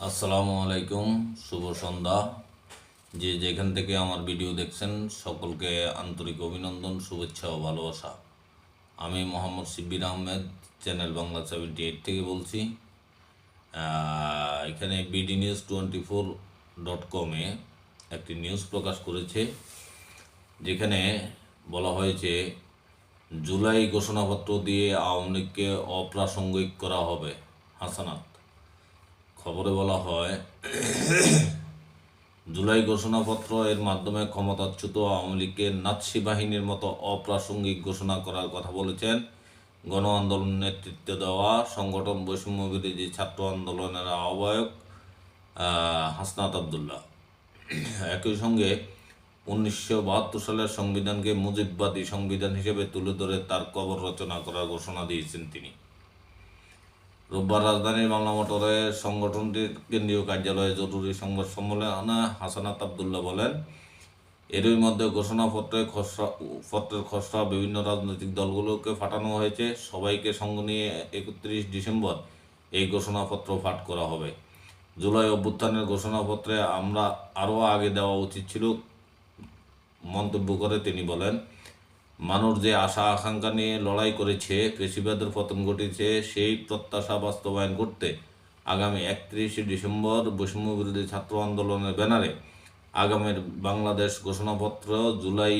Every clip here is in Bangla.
আসসালামু আলাইকুম, শুভ সন্ধ্যা। যে যেখান থেকে আমার ভিডিও দেখছেন, সকলকে আন্তরিক অভিনন্দন, শুভেচ্ছা ও ভালোবাসা। আমি Mohammad Shibbir Ahmed, channel Bangla seventy eight থেকে বলছি। এখানে BD news twenty four dot কমে একটি নিউজ প্রকাশ করেছে, যেখানে বলা হয়েছে, জুলাই ঘোষণাপত্র দিয়ে আওয়ামী লীগকে অপ্রাসঙ্গিক করা হবে। হাসানাত। খবরে বলা হয় জুলাই ঘোষণাপত্র এর মাধ্যমে ক্ষমতাচ্যুত আওয়ামী লীগের নাৎসি বাহিনীর মতো অপ্রাসঙ্গিক ঘোষণা করার কথা বলেছেন। গণ আন্দোলন নেতৃত্বে দেওয়া সংগঠন বৈষম্য বিরোধী ছাত্র আন্দোলনের আহ্বায়ক আহ, হাসনাত আবদুল্লাহ। একই সঙ্গে উনিশশো বাহাত্তর সালের সংবিধানকে মুজিববাদী সংবিধান হিসেবে তুলে ধরে তার কবর রচনা করার ঘোষণা দিয়েছেন তিনি। রোববার রাজধানীর বাংলা মোটরে সংগঠনটির কেন্দ্রীয় কার্যালয়ে জরুরি সংবাদ সম্মেলনে হাসানাত আবদুল্লাহ বলেন, এরই মধ্যে ঘোষণাপত্রে খসড়া, পত্রের খসড়া বিভিন্ন রাজনৈতিক দলগুলোকে পাঠানো হয়েছে। সবাইকে সঙ্গ নিয়ে একত্রিশ ডিসেম্বর এই ঘোষণাপত্র পাঠ করা হবে। জুলাই অভ্যুত্থানের ঘোষণাপত্রে আমরা আরও আগে দেওয়া উচিত ছিল, মন্তব্য করে তিনি বলেন মানুষ যে আশা, আকাঙ্ক্ষা নিয়ে লড়াই করেছে পেশিবাদের পতন ঘটেছে সেই প্রত্যাশা বাস্তবায়ন করতে আগামী একত্রিশে ডিসেম্বর বৈষম্য বিরোধী ছাত্র আন্দোলনের ব্যানারে আগামীর বাংলাদেশ ঘোষণাপত্র জুলাই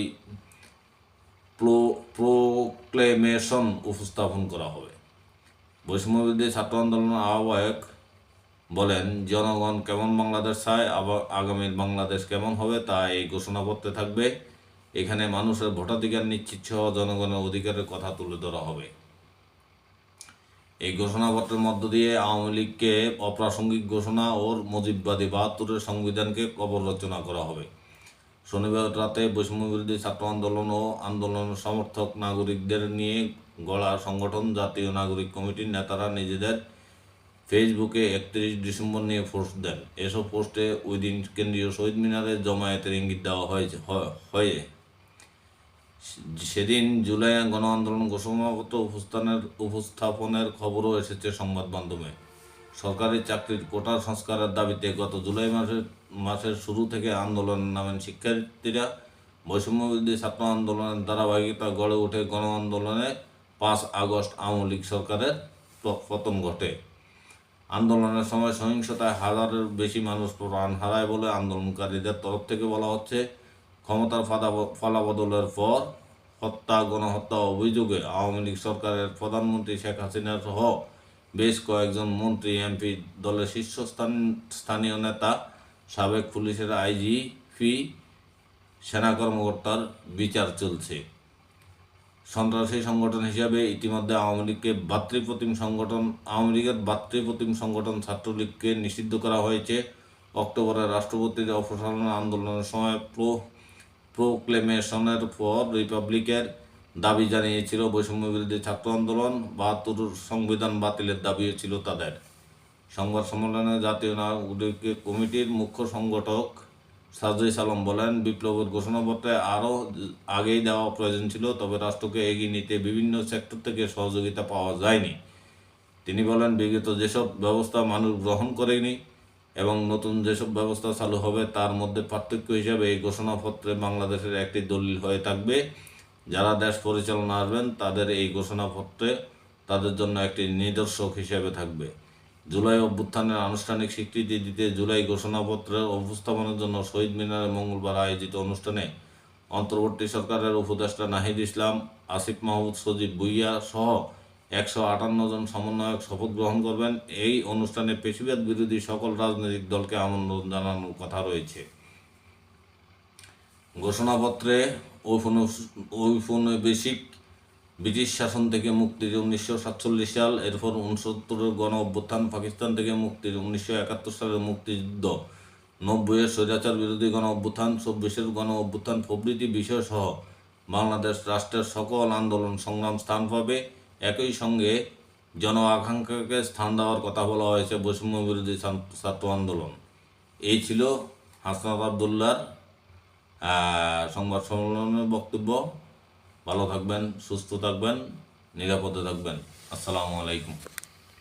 প্রো, প্রোক্লেমেশন উপস্থাপন করা হবে। বৈষম্য বিরোধী ছাত্র আন্দোলনের আহ্বায়ক বলেন, জনগণ কেমন বাংলাদেশ চায়, আবার আগামীর বাংলাদেশ কেমন হবে তা এই ঘোষণাপত্রে থাকবে। এখানে মানুষের ভোটাধিকার নিশ্চিত সহ জনগণের অধিকারের কথা তুলে ধরা হবে। এই ঘোষণাপত্রের মধ্য দিয়ে আওয়ামী লীগকে অপ্রাসঙ্গিক ঘোষণা ও মজিববাদী বাহাত্তরের সংবিধানকে কবর রচনা করা হবে। শনিবার রাতে বৈষম্য বিরোধী ছাত্র আন্দোলন ও আন্দোলন সমর্থক নাগরিকদের নিয়ে গড়া সংগঠন, জাতীয় নাগরিক কমিটির নেতারা নিজেদের ফেসবুকে একত্রিশ ডিসেম্বর নিয়ে পোস্ট দেন। এসব পোস্টে ওই দিন কেন্দ্রীয় শহীদ মিনারে জমায়েতের ইঙ্গিত দেওয়া হয়েছে হয়ে সেদিন জুলাই গণ আন্দোলন ঘোষণাপত্র উপস্থানের উপস্থাপনের খবরও এসেছে সংবাদ মাধ্যমে। সরকারি চাকরির কোটা সংস্কারের দাবিতে গত জুলাই মাসের মাসের শুরু থেকে আন্দোলনের নামেন শিক্ষার্থীরা। বৈষম্য বিরোধী ছাত্র আন্দোলনের ধারাবাহিকতা গড়ে ওঠে গণ আন্দোলনে পাঁচ আগস্ট আওয়ামী লীগ সরকারের প- পতন ঘটে। আন্দোলনের সময় সহিংসতায় হাজারের বেশি মানুষ প্রাণ হারায় বলে আন্দোলনকারীদের তরফ থেকে বলা হচ্ছে। ক্ষমতার ফলাবদলের পর হত্যা, গণহত্যা অভিযোগে আওয়ামী লীগ সরকারের প্রধানমন্ত্রী শেখ হাসিনা সহ বেশ কয়েকজন মন্ত্রী, এমপি দলের শীর্ষস্থান স্থানীয় নেতা, সাবেক পুলিশের আইজিপি সেনা কর্মকর্তার বিচার চলছে। সন্ত্রাসী সংগঠন হিসাবে ইতিমধ্যে আওয়ামী লীগকে ভাতৃপ্রতিম সংগঠন আওয়ামী লীগের ভাতৃপ্রতিম সংগঠন ছাত্রলীগকে নিষিদ্ধ করা হয়েছে। অক্টোবরে রাষ্ট্রপতির অপসারণ আন্দোলনের সময় প্রো প্রোক্লেমেশনের পর রিপাবলিকের দাবি জানিয়েছিল বৈষম্য বিরোধী ছাত্র আন্দোলন, বাহাত্তর সংবিধান বাতিলের দাবিও ছিল তাদের। সংবাদ সম্মেলনে জাতীয় নাগরিক কমিটির মুখ্য সংগঠক সাজুই সালাম বলেন, বিপ্লবের ঘোষণাপত্রে আরও আগেই দেওয়া প্রয়োজন ছিল, তবে রাষ্ট্রকে এগিয়ে নিতে বিভিন্ন সেক্টর থেকে সহযোগিতা পাওয়া যায়নি। তিনি বলেন, বিগত যেসব ব্যবস্থা মানুষ গ্রহণ করেনি এবং নতুন যেসব ব্যবস্থা চালু হবে, তার মধ্যে পার্থক্য হিসাবে এই ঘোষণাপত্রে বাংলাদেশের একটি দলিল হয়ে থাকবে। যারা দেশ পরিচালনা আসবেন, তাদের এই ঘোষণাপত্রে তাদের জন্য একটি নিদর্শক হিসেবে থাকবে। জুলাই অভ্যুত্থানের আনুষ্ঠানিক স্বীকৃতি দিতে জুলাই ঘোষণাপত্রের উপস্থাপনের জন্য শহীদ মিনারে মঙ্গলবার আয়োজিত অনুষ্ঠানে অন্তর্বর্তী সরকারের উপদেষ্টা নাহিদ ইসলাম, আসিফ মাহমুদ, সজীব ভুইয়া সহ একশো আটান্ন জন সমন্বয়ক শপথ গ্রহণ করবেন। এই অনুষ্ঠানে পেশিবাদ বিরোধী সকল রাজনৈতিক দলকে আমন্ত্রণ জানানোর কথা রয়েছে। ঘোষণাপত্রে ঔপনিবেশ- ঔপনিবেশিক ব্রিটিশ শাসন থেকে মুক্তির উনিশশো সাতচল্লিশ সাল, এরপর উনসত্তরের গণ অভ্যুত্থান পাকিস্তান থেকে মুক্তির উনিশশো একাত্তর সালের মুক্তিযুদ্ধ, নব্বইয়ের স্বৈরাচার বিরোধী গণ অভ্যুত্থান চব্বিশের গণ অভ্যুত্থান প্রভৃতি বিষয় সহ বাংলাদেশ রাষ্ট্রের সকল আন্দোলন সংগ্রাম স্থান পাবে। একই সঙ্গে জন আকাঙ্ক্ষাকে স্থান দেওয়ার কথা বলা হয়েছে বৈষম্য বিরোধী ছাত্র- আন্দোলন। এই ছিল হাসনাত আবদুল্লার সংবাদ সম্মেলনের বক্তব্য। ভালো থাকবেন, সুস্থ থাকবেন, নিরাপদে থাকবেন। আসসালামু আলাইকুম।